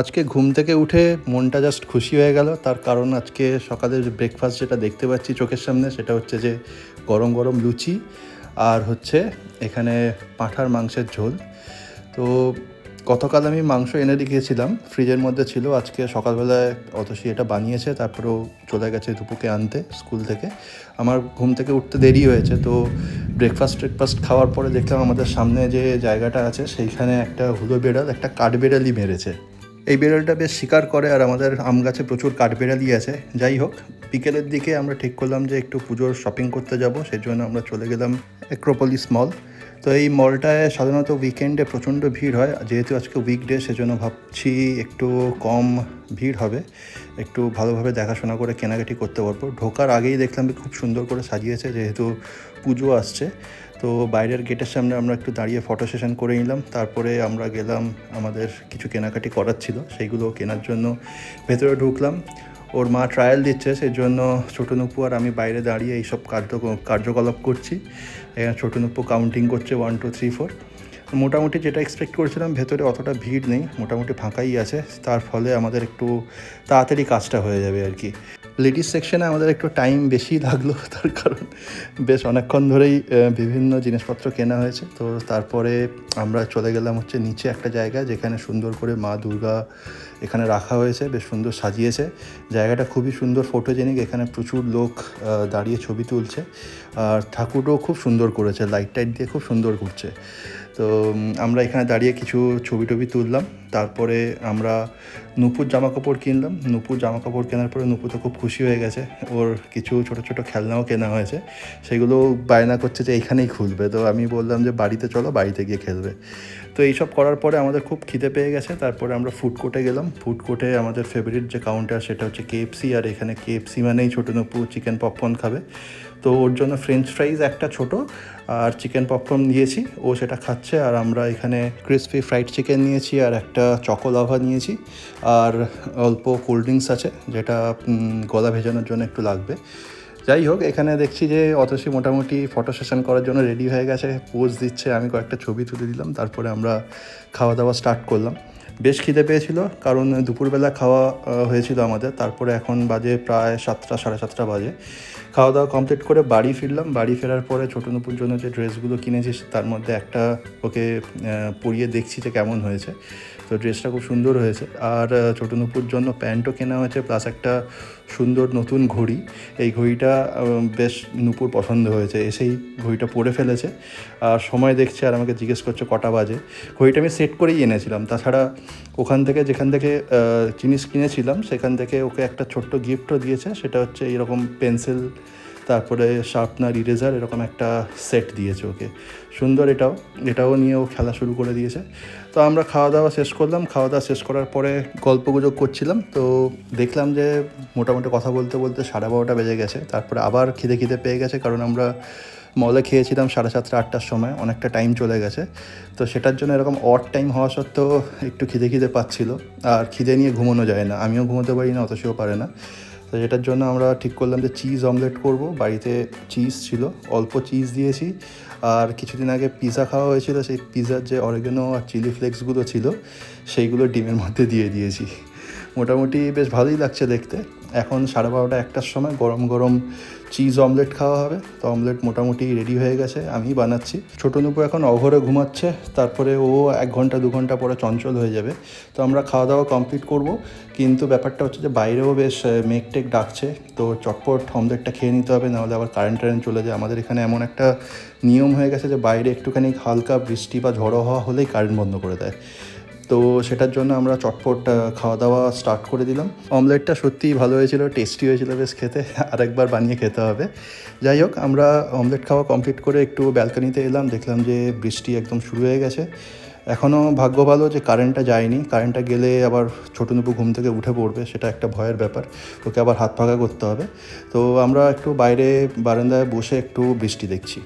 আজকে ঘুম থেকে উঠে মনটা জাস্ট খুশি হয়ে গেল। তার কারণ আজকে সকালের ব্রেকফাস্ট যেটা দেখতে পাচ্ছি চোখের সামনে, সেটা হচ্ছে যে গরম গরম লুচি আর হচ্ছে এখানে পাঁঠার মাংসের ঝোল। তো গতকাল আমি মাংস এনে রেখেছিলাম, ফ্রিজের মধ্যে ছিল, আজকে সকালবেলায় অতসী এটা বানিয়েছে, তারপরেও চলে গেছে দুপুকে আনতে স্কুল থেকে। আমার ঘুম থেকে উঠতে দেরি হয়েছে, তো ব্রেকফাস্ট ব্রেকফাস্ট খাওয়ার পরে দেখলাম আমাদের সামনে যে জায়গাটা আছে, সেইখানে একটা হুলো বেড়াল, একটা কাঠবেড়ালি মেরেছে। এই বিড়ালটা বেশ শিকার করে আর আমাদের আম গাছে প্রচুর কাঠ কাঠবেড়ালি আছে। যাই হোক, বিকেলের দিকে আমরা ঠিক করলাম যে একটু পুজোর শপিং করতে যাব সেই জন্য আমরা চলে গেলাম অ্যাক্রোপলিস মল তো এই মলটায় সাধারণত উইকেন্ডে প্রচণ্ড ভিড় হয়। যেহেতু আজকে উইকডে সেজন্য ভাবছি একটু কম ভিড় হবে। একটু ভালোভাবে দেখাশোনা করে কেনাকাটি করতে পারব। ঢোকার আগেই দেখলাম খুব সুন্দর করে সাজিয়েছে, যেহেতু পুজো আসছে। তো বাইরের গেটের সামনে আমরা একটু দাঁড়িয়ে ফটো সেশন করে নিলাম। তারপরে আমরা গেলাম, আমাদের কিছু কেনাকাটি করার ছিল, সেইগুলো কেনার জন্য ভেতরে ঢুকলাম। ওর মা ট্রায়াল দিচ্ছে সেই জন্য ছোটো নুপু আর আমি বাইরে দাঁড়িয়ে এইসব কার্য, কার্যকলাপ করছি। এখানে ছোটো নুপু কাউন্টিং করছে ওয়ান টু থ্রি ফোর মোটামুটি যেটা এক্সপেক্ট করেছিলাম, ভেতরে অতটা ভিড় নেই, মোটামুটি ফাঁকাই আছে। তার ফলে আমাদের একটু তাড়াতাড়ি কাজটা হয়ে যাবে আর কি। লেডিস সেকশনে আমাদের একটু টাইম বেশি লাগল, তার কারণ বেশ অনেকক্ষণ ধরেই বিভিন্ন জিনিসপত্র কেনা হয়েছে। তো তারপরে আমরা চলে গেলাম হচ্ছে নিচে একটা জায়গা যেখানে সুন্দর করে মা দুর্গা এখানে রাখা হয়েছে, বেশ সুন্দর সাজিয়েছে। জায়গাটা খুবই সুন্দর ফটোজেনিক এখানে প্রচুর লোক দাঁড়িয়ে ছবি তুলছে। আর ঠাকুরও খুব সুন্দর করেছে লাইট টাইট দিয়ে খুব সুন্দর ঘুরছে। তো আমরা এখানে দাঁড়িয়ে কিছু ছবি টবি তুললাম। তারপরে আমরা নুপুর জামা কাপড় কিনলাম। নুপুর জামা কাপড় কেনার পরে নুপু তো খুব খুশি হয়ে গেছে। ওর কিছু ছোট ছোট খেলনাও কেনা হয়েছে। সেগুলো বায়না করছে যে এইখানেই খুলবে। তো আমি বললাম যে বাড়িতে চলো, বাড়িতে গিয়ে খেলবে। তো এইসব করার পরে আমাদের খুব খিদে পেয়ে গেছে। তারপরে আমরা ফুড কোর্টে গেলাম। ফুড কোর্টে আমাদের ফেভারিট যে কাউন্টার সেটা হচ্ছে কেএফসি আর এখানে কেএফসি মানেই ছোটো নুপু চিকেন পপকর্ন খাবে। তো ওর জন্য ফ্রেঞ্চ ফ্রাইজ একটা ছোট আর চিকেন পপকর্ন নিয়েছি। ও সেটা খাচ্ছে। আর আমরা এখানে ক্রিসপি ফ্রাইড চিকেন নিয়েছি। আর একটা চকোলাভা নিয়েছি আর অল্প কোল্ড ড্রিঙ্কস আছে, যেটা গলা ভেজানোর জন্য একটু লাগবে। যাই হোক, এখানে দেখছি যে অতসী মোটামুটি ফটো সেশন করার জন্য রেডি হয়ে গেছে পোজ দিচ্ছে, আমি কয়েকটা ছবি তুলে দিলাম, তারপরে আমরা খাওয়া দাওয়া স্টার্ট করলাম। বেশ খিদে পেয়েছিল, কারণ দুপুরবেলা খাওয়া হয়েছিল আমাদের, তারপরে এখন বাজে প্রায় সাতটা, সাড়ে সাতটা বাজে। খাওয়া দাওয়া কমপ্লিট করে বাড়ি ফিরলাম, বাড়ি ফেরার পরে ছোটো নুপুর জন্য যে ড্রেসগুলো কিনেছি, তার মধ্যে একটা ওকে পরিয়ে দেখছি যে কেমন হয়েছে। তো ড্রেসটা খুব সুন্দর হয়েছে। আর আহ, ছোটো নুপুর জন্য প্যান্টও কেনা হয়েছে প্লাস একটা সুন্দর নতুন ঘড়ি। এই ঘড়িটা বেশ নুপুর পছন্দ হয়েছে এসেই ঘড়িটা পরে ফেলেছে। আর সময় দেখছে আর আমাকে জিজ্ঞেস করছে কটা বাজে। ঘড়িটা আমি সেট করেই এনেছিলাম। তাছাড়া ওখান থেকে যেখান থেকে জিনিস কিনেছিলাম সেখান থেকে ওকে একটা ছোট্ট গিফটও দিয়েছে সেটা হচ্ছে এরকম পেন্সিল তারপরে শার্পনার ইরেজার এরকম একটা সেট দিয়েছে ওকে। সুন্দর এটাও এটাও নিয়ে ও খেলা শুরু করে দিয়েছে। তো আমরা খাওয়া দাওয়া শেষ করলাম, খাওয়া দাওয়া শেষ করার পরে গল্প গুজব করছিলাম, তো দেখলাম যে মোটামুটি কথা বলতে বলতে সাড়ে বারোটা বেজে গেছে, তারপরে আবার খিদে খিদে পেয়ে গেছে, কারণ আমরা মলে খেয়েছিলাম সাড়ে সাতটা, আটটার সময়, অনেকটা টাইম চলে গেছে। তো সেটার জন্য এরকম অড টাইম হওয়া সত্ত্বেও একটু খিদে খিদে পাচ্ছিল, আর খিদে নিয়ে ঘুমানো যায় না, আমিও ঘুমোতে পারি না, অতসীও পারে না। তো যেটার জন্য আমরা ঠিক করলাম যে চিজ অমলেট করব। বাড়িতে চিজ ছিল, অল্প চিজ দিয়েছি। আর কিছুদিন আগে পিৎজা খাওয়া হয়েছিল, সেই পিৎজার যে অরিগেনো আর চিলি ফ্লেক্সগুলো ছিল, সেইগুলো ডিমের মধ্যে দিয়ে দিয়েছি। মোটামুটি বেশ ভালোই লাগছে দেখতে। এখন সাড়ে বারোটা একটার সময় গরম গরম চিজ অমলেট খাওয়া হবে। তো অমলেট মোটামুটি রেডি হয়ে গেছে, আমি বানাচ্ছি। ছোটো নুপু এখন অঘরে ঘুমাচ্ছে, তারপরে ও এক ঘণ্টা, দু ঘণ্টা পরে চঞ্চল হয়ে যাবে। তো আমরা খাওয়া দাওয়া কমপ্লিট করব। কিন্তু ব্যাপারটা হচ্ছে যে বাইরেও বেশ মেঘ টেক ডাকছে। তো চটপট অমলেটটা খেয়ে নিতে হবে, নাহলে আবার কারেন্ট টারেন্ট চলে যায়। আমাদের এখানে এমন একটা নিয়ম হয়ে গেছে যে বাইরে একটুখানি হালকা বৃষ্টি বা ঝড়ো হওয়া হলেই কারেন্ট বন্ধ করে দেয়। তো সেটার জন্য আমরা চটপট খাওয়া দাওয়া স্টার্ট করে দিলাম। অমলেটটা সত্যিই ভালো হয়েছিল টেস্টি হয়েছিল বেশ খেতে, আরেকবার বানিয়ে খেতে হবে। যাই হোক, আমরা অমলেট খাওয়া কমপ্লিট করে একটু ব্যালকানিতে এলাম, দেখলাম যে বৃষ্টি একদম শুরু হয়ে গেছে। এখনও ভাগ্য ভালো যে কারেন্টটা যায়নি কারেন্টটা গেলে আবার ছোটো নুপু ঘুম থেকে উঠে পড়বে, সেটা একটা ভয়ের ব্যাপার। ওকে আবার হাত ফাঁকা করতে হবে। তো আমরা একটু বাইরে বারান্দায় বসে একটু বৃষ্টি দেখছি।